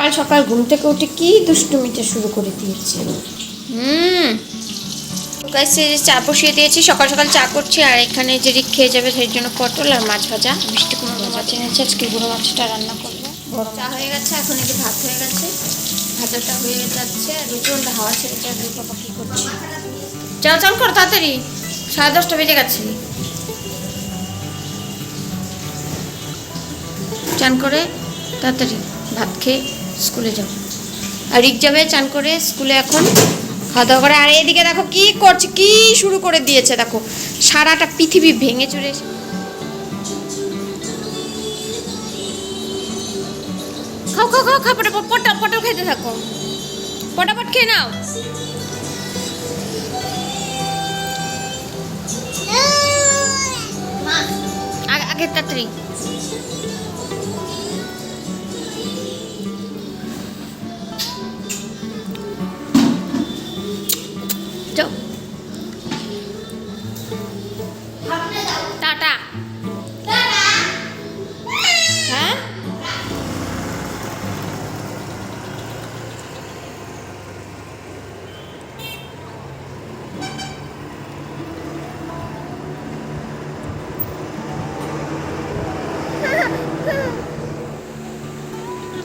সকাল সকাল ঘুম থেকে উঠে কি দুষ্টুমিতে শুরু করে দিয়েছে? হুম। যে চা বসিয়ে দিয়েছি সকাল সকাল চা করছি আর এখানে যে রিক খেয়ে যাবে সেই জন্য পটল আর মাছ ভাজা। মিষ্টি কুমড়ো মাছ এনেছে আজকে গুঁড়ো মাছটা রান্না করব। চা হয়ে গেছে এখন যে ভাত হয়ে গেছে। ভাজাটা হয়ে যাচ্ছে আর হাওয়া ছেড়ে বাবা কী করছি। চাল চাল কর তাড়াতাড়ি। সাড়ে দশটা বেজে গেছে। চান করে তাড়াতাড়ি ভাত খেয়ে স্কুলে যাও। আর রিক যাবে চান করে স্কুলে এখন খাওয়া দাওয়া করে। আর এদিকে দেখো কি করছে কি শুরু করে দিয়েছে দেখো। সারাটা পৃথিবী ভেঙে চুরে খাও খাও খাও খাও পটা পটা পটল খেতে থাকো। পটাপট খেয়ে নাও। আগে তাড়াতাড়ি। হ্যাঁ?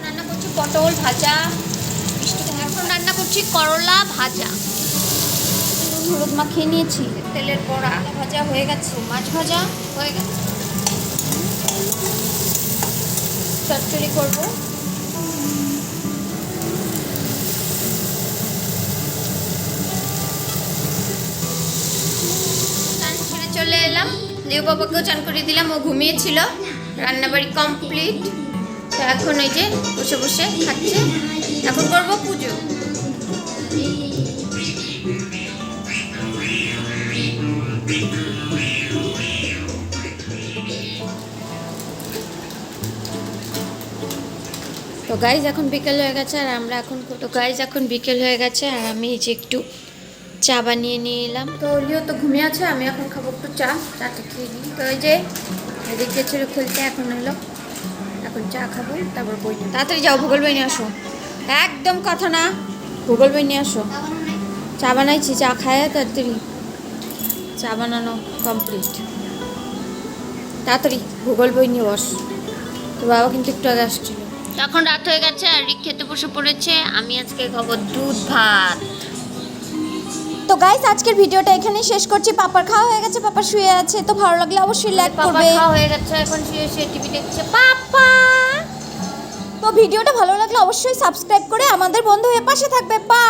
রান্না করছি পটল ভাজা মিষ্টি এখন রান্না করছি করলা ভাজা। হলুদ মাখিয়ে নিয়েছি। তেলের বড়া ভাজা হয়ে গেছে। মাছ ভাজা হয়ে গেছে। চচ্চড়ি করব। চলে এলাম। দেব বাবাকেও চান করে দিলাম ও ঘুমিয়েছিল। রান্নাবাড়ি কমপ্লিট। তো এখন ওই যে বসে বসে খাচ্ছে। এখন করব পুজো। তো গাইজ এখন বিকেল হয়ে গেছে আর আমরা এখন তো গাইজ এখন বিকেল হয়ে গেছে আর আমি যে একটু চা বানিয়ে নিয়ে এলাম। তো লিও তো ঘুমিয়ে আছে, আমি এখন খাব একটু চা। চাটা খেয়ে নিই। তো ওই যে এদিকে ছিল খুলতে এখন এলো। এখন চা খাব, তারপর বই তাড়াতাড়ি যাও, ভূগোল বই নিয়ে আসো। একদম কথা না। ভূগোল বই নিয়ে আসো। চা বানাইছি, চা খায় তাড়াতাড়ি। চা বানানো কমপ্লিট তাড়াতাড়ি ভূগোল বই নিয়ে বস। তো বাবা কিন্তু একটু আগে আসছিল। এখন রাত হয়ে গেছে আর রিক খেতে বসে পড়েছে। আমি আজকে খাব দুধ ভাত। তো গাইস আজকের ভিডিওটা এখানেই শেষ করছি। পাপার খাওয়া হয়ে গেছে পাপা শুয়ে আছে। তো ভালো লাগলে অবশ্যই লাইক পাপা করবে। খাওয়া হয়ে গেছে এখন শুয়ে শুয়ে টিভি দেখছে। পাপা! তো ভিডিওটা ভালো লাগলে অবশ্যই সাবস্ক্রাইব করে আমাদের বন্ধু হয়ে পাশে থাকবে। বা